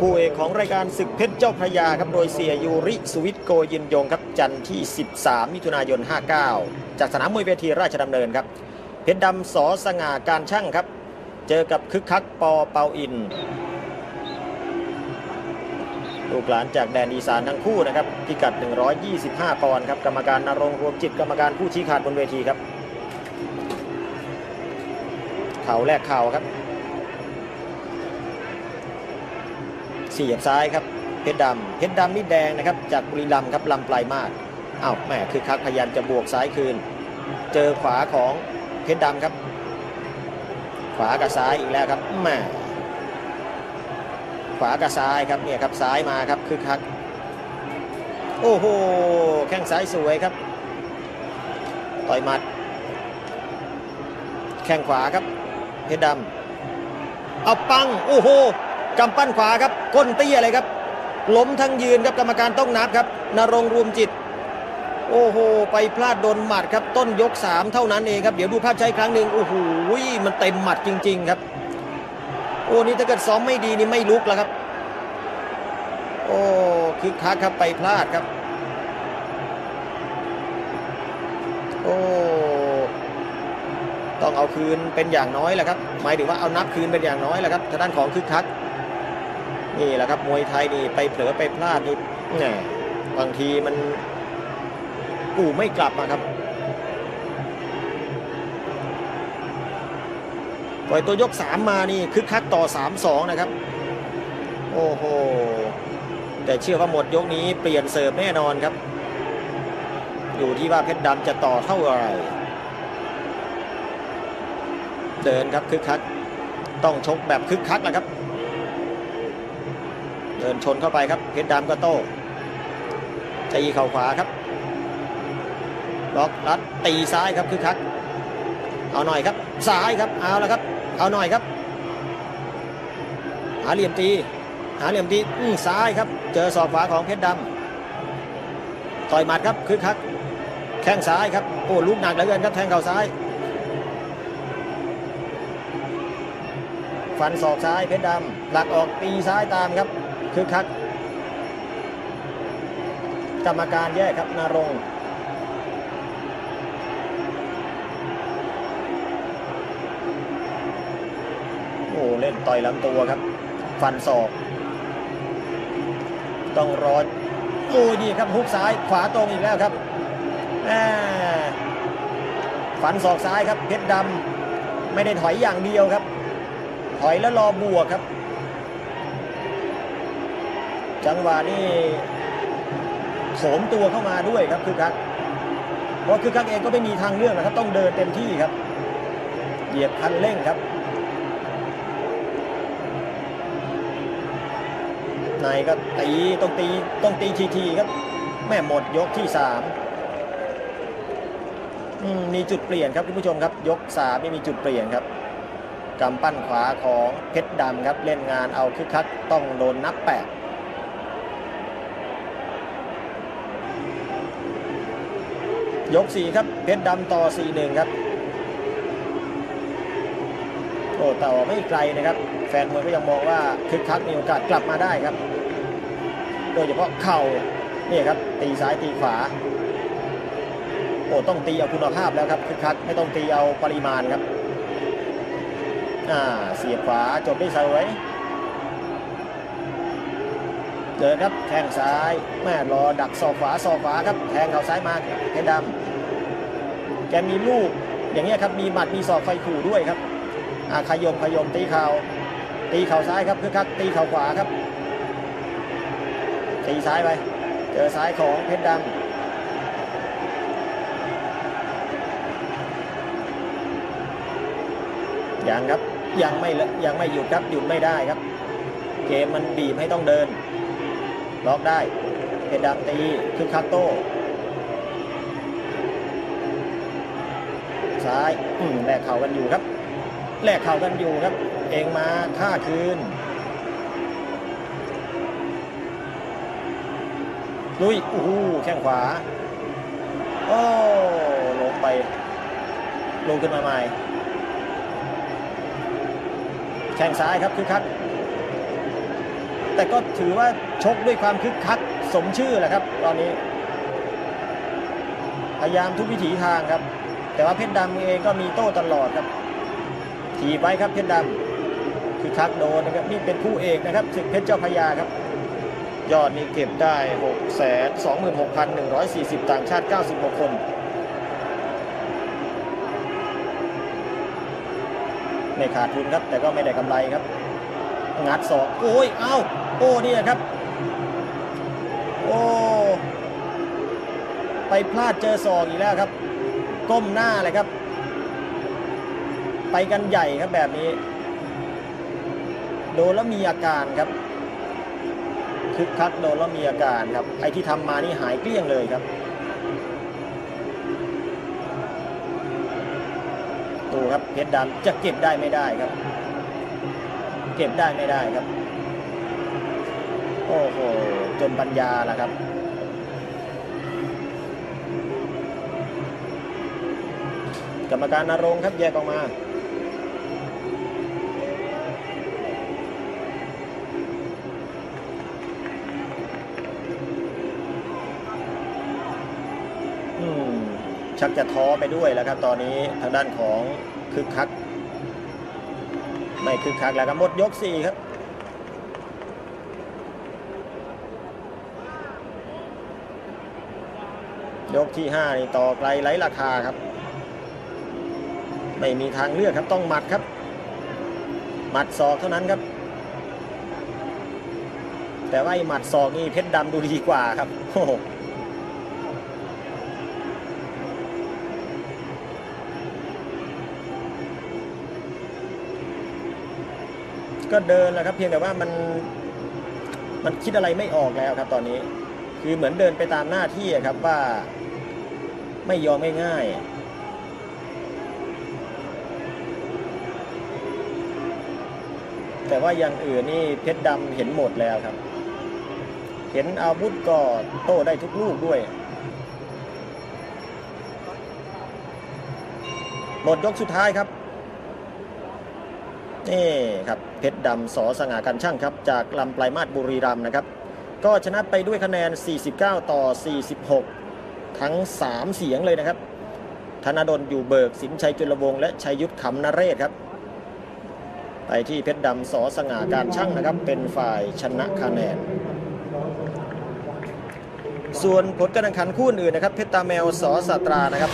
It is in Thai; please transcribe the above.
คู่เอกของรายการศึกเพชรเจ้าพระยาครับโดยเสียยูริสุวิทโกยินยงครับจันทร์ที่ 13 มิถุนายน 59 จากสนามมวยเวทีราชดำเนินครับ เพชรดำสอสง่าการช่างครับ เจอกับคึกคักปอเปาอินลูกหลานจากแดนอีสานทั้งคู่นะครับพิกัด 125 ปอนด์ครับกรรมการนรงค์รวมจิตกรรมการผู้ชี้ขาดบนเวทีครับเข่าแรกเข่าครับ เสียบซ้ายครับเพชรดำเพชรดำนี่แดงนะครับจากบุรีรัมย์ครับลำปลายมากอ้าวแหมคือคักพยายามจะบวกซ้ายคืน เจอขวาของเพชรดำครับ ขวากับซ้ายอีกแล้วครับแหมขวากับซ้ายครับเนี่ยครับซ้ายมาครับคือคักโอ้โหแข้งซ้ายสวยครับ ต่อยหมัด แข้งขวาครับเพชรดำเอาปัง โอ้โห กำปั้นขวาครับก้นเตี้ยเลยครับล้มทั้งยืนครับกรรมการต้องนับครับนรงรวมจิต โอ้โห ไปพลาดโดนหมัดครับ ต้นยก 3 เท่านั้นเองครับ เดี๋ยวดูภาพใช้ครั้งหนึ่งโอ้โหมันเต็มหมัดจริง ๆ ครับ โอ้นี่ถ้าเกิดซ้อมไม่ดีนี่ไม่ลุกแล้วครับ โอ้คึกคักครับไปพลาดครับ โอ้ต้องเอาคืนเป็นอย่างน้อยแหละครับ หมายถึงว่าเอานับคืนเป็นอย่างน้อยแหละครับทางด้านของคึกคัก นี่แหละครับมวยไทยนี่ไปเผลอไปพลาดนี่แหมบางทีมันกูไม่กลับมาครับปล่อยตัวยก 3 มานี่คึกคักต่อ 3-2 นะครับ โอ้โห แต่เชื่อว่าหมดยกนี้เปลี่ยนเสิร์ฟแน่นอนครับ อยู่ที่ว่าเพชรดำจะต่อเท่าไหร่เดินครับคึกคัก ต้องชกแบบคึกคักแหละครับ ดินชนเข้าไปครับเพชรดำก็โต้ตีเข่าขวาครับล็อกรัดตีซ้ายครับคึกคักเอาหน่อยครับซ้ายครับเอาแล้วครับ เอาหน่อยครับ หาเหลี่ยมตี หาเหลี่ยมตีอื้อซ้ายครับ เจอศอกขวาของเพชรดำต่อยหมัดครับคึกคักแข้งซ้ายครับโอ้ลูกหนักเหลือเกินครับแทงเข่าซ้าย ฟันศอกซ้ายเพชรดำหลักออกตีซ้ายตามครับ คือคัก กรรมการแยกครับนารงโอ้เล่นต่อยลำตัวครับ ฟันศอก ต้องรอโอ้ดีครับฮุกซ้ายขวาตรงอีกแล้วครับฟันศอกซ้ายครับเพชรดำไม่ได้ถอยอย่างเดียวครับ ถอยแล้วรอบวกครับ จังหวะนี้โถมตัวเข้ามาด้วยครับคือคักเพราะคือคักเองก็ไม่มีทางเลือกนะครับ ต้องเดินเต็มที่ครับ เหยียบคันเร่งครับนายก็ตีต้องตีต้องตีทีทีๆครับ แม่หมดยกที่สามอืมมีจุดเปลี่ยนครับคุณผู้ชมครับ ยกสามไม่มีจุดเปลี่ยนครับกำปั้นขวาของเพชรดำครับ เล่นงานเอาคึกคักต้องโดนนับแปด ยกสี่ครับเพชรดำต่อสี่หนึ่งครับโอ้แต่ไม่ไกลนะครับ แฟนมวยก็ยังมองว่าคึกคักมีโอกาสกลับมาได้ครับ โดยเฉพาะเข่านี่ครับตีซ้ายตีขวา โอ้ต้องตีเอาคุณภาพแล้วครับคึกคักไม่ต้องตีเอาปริมาณครับอ่าเสียบขวาจบได้สวย เดินครับแทงซ้ายแม่รอดักศอกขวาศอกขวาครับแทงเข่าซ้ายมาเพชรดำแกมีลูกอย่างเงี้ยครับมีหมัดมีศอกไฟขู่ด้วยครับอ่าขยมขยมตีเข่าตีเข่าซ้ายครับคือคักตีเข่าขวาครับตีซ้ายไปเจอซ้ายของเพชรดำยังครับยังไม่ลยังไม่หยุดครับหยุดไม่ได้ครับ เกมมันบีบให้ต้องเดิน ล็อกได้เพชรดำตีคือคักโต้ซ้ายอืมแลกเข่ากันอยู่ครับแลกเข่ากันอยู่ครับ เองมาฆ่าคืนลุยอู้หูแข้งขวา โอ้ลงไป ลงขึ้นมาใหม่ แข้งซ้ายครับคือคัก แต่ก็ถือว่าชกด้วยความคึกคักสมชื่อแหละครับ ตอนนี้ พยายามทุกวิถีทางครับ แต่ว่าเพชรดำเองก็มีโต้ตลอดครับถีบไว้ครับเพชรดำคือคักโดนนะครับนี่เป็นคู่เอกนะครับศึกเพชรเจ้าพระยาครับ ยอดนี่เก็บได้6 2 6 1 4 0 ต่างชาติ 96 คนไม่ขาดทุนครับ แต่ก็ไม่ได้กำไรครับ งัดศอกโอ้ย เอ้า โอ้เนี่ยครับ โอ้ไปพลาดเจอศอกอีกแล้วครับ ก้มหน้าเลยครับ ไปกันใหญ่ครับแบบนี้ โดนแล้วมีอาการครับคึกคักโดนแล้วมีอาการครับไอ้ที่ทำมานี่หายเกลี้ยงเลยครับ ดูครับเพชรดำจะเก็บได้ไม่ได้ครับ เก็บได้ไม่ได้ครับ โอ้โห จนปัญญาละครับ กรรมการนรงค์ครับแยกออกมาอืมชักจะท้อไปด้วยแล้วครับตอนนี้ทางด้านของคึกคัก ไม่คึกคักแล้วครับหมดยกสี่ครับ ยกที่ห้านี่ต่อไกลไร้ราคาครับ ไม่มีทางเลือกครับต้องหมัดครับ หมัดศอกเท่านั้นครับ แต่ว่าไอ้หมัดศอกนี่เพชรดำดูดีกว่าครับโอ้โหก็เดินแหละครับเพียงแต่ว่ามันมันคิดอะไรไม่ออกแล้วครับตอนนี้ คือเหมือนเดินไปตามหน้าที่ครับว่าไม่ยอมง่ายๆแต่ว่าอย่างอื่นนี่เพชรดำเห็นหมดแล้วครับ เห็นอาวุธก็โต้ได้ทุกลูกด้วย หมดยกสุดท้ายครับ นี่ครับเพชรดำสอสง่ากันช่างครับ จากลำปลายมาศบุรีรัมย์นะครับ ก็ชนะไปด้วยคะแนน 49 ต่อ 46 ทั้ง 3 เสียงเลยนะครับ ธนดลอยู่เบิก สินชัยจุลวงศ์และชัยยุทธขำนเรศครับ ไปที่เพชรดำสอสง่าการช่างนะครับ เป็นฝ่ายชนะคะแนน ส่วนผลการแข่งขันคู่อื่นนะครับ เพชรตาแมวสอสตรานะครับ